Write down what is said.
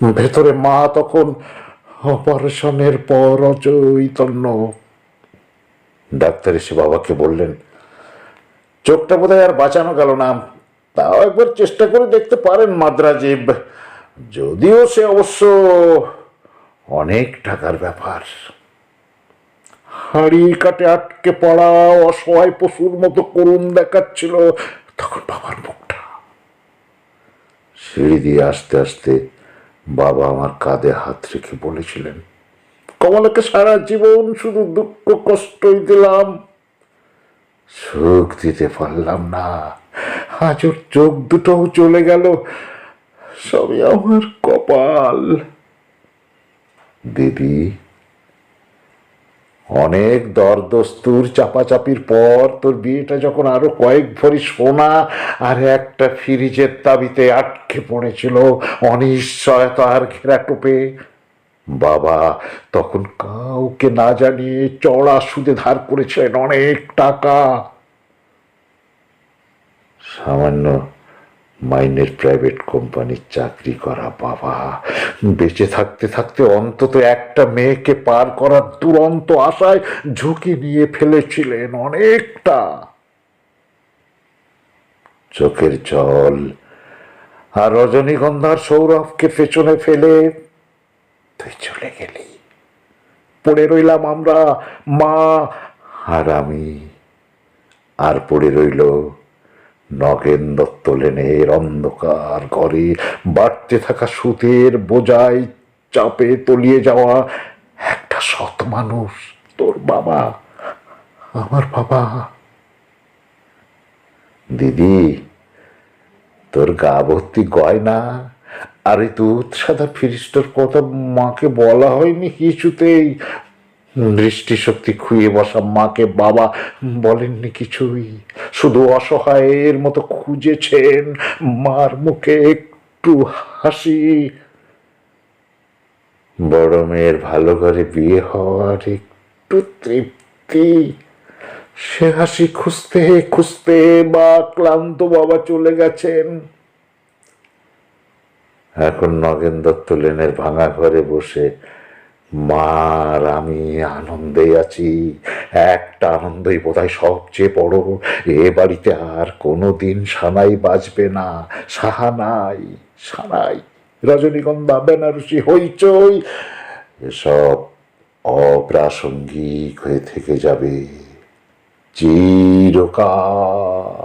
ভেতরে মা তখন অপারেশনের পর অচৈতন্য। ডাক্তার এসে বাবাকে বললেন, চোখটা বোধহয় আর বাঁচানো গেল না। তাও একবার চেষ্টা করে দেখতে পারেন মাদ্রাজিব যদিও সে অবশ্য অনেক টাকার ব্যাপার। হাড়ি কাটে আটকে পড়া অসহায় পশুর মতো করুণ দেখাচ্ছিল তখন বাবার মুখটা। সিঁড়ি দিয়ে আস্তে আসতে বাবা আমার কাঁধে হাত রেখে বলেছিলেন, কমলাকে সারা জীবন শুধু দুঃখ কষ্টই দিলাম। সুখ দিতে পারলাম না। আজ ওর চোখ দুটোও চলে গেল। সবই আমার কপাল। দিদি অনেক দরদস্তুর চাপাচাপির পর তোর বিয়েটা যখন আরও কয়েক ভরি সোনা আর একটা ফ্রিজের তাবিতে আটকে পড়েছিল অনিশ্চয়তার ঘেরা টোপে। বাবা, তখন কাউকে না জানিয়ে চড়া সুদে ধার করেছিলেন অনেক টাকা। সামান্য মাইনের প্রাইভেট কোম্পানির চাকরি করা, বাবা। বেঁচে থাকতে থাকতে অন্তত একটা মেয়েকে পার করার দুরন্ত আশায় ঝুঁকি নিয়ে ফেলেছিলেন অনেকটা। চোখের জল। আর রজনীগন্ধার সৌরভকে পেছনে ফেলে তুই চলে গেলি। পড়ে রইলাম আমরা, মা আর আমি। আর পড়ে রইল নগেন দত্ত লেনের অন্ধকার ঘরে বাড়তে থাকা সুতের বোঝায় চাপে তলিয়ে যাওয়া একটা সৎ মানুষ। তোর বাবা, আমার বাবা। দিদি, তোর গা ভর্তি গয়না আর দুধ সাদা ফিরিস্টার কথা মাকে বলা হয়নি কিছুতেই। দৃষ্টিশক্তি খুইয়ে বসা মাকে বাবা বলেননি কিছুই। শুধু অসহায়ের মতো খুঁজেছেন মার মুখে একটু হাসি। বড় মেয়ের ভালো করে বিয়ে হওয়ার একটু তৃপ্তি। সে হাসি খুঁজতে খুঁজতে বা ক্লান্ত বাবা চলে গেছেন। এখন নগেন দত্ত লেনের ভাঙা ঘরে বসে মার, আমি আনন্দে আছি, একটা আনন্দই বোধহয় সবচেয়ে বড়। এ বাড়িতে আর কোনো দিন সানাই বাজবে না সাহানাই সানাই রজনীগন্ধা, বেনারসি হইচই, এসব অপ্রাসঙ্গিক হয়ে থেকে যাবে। চিরকাল।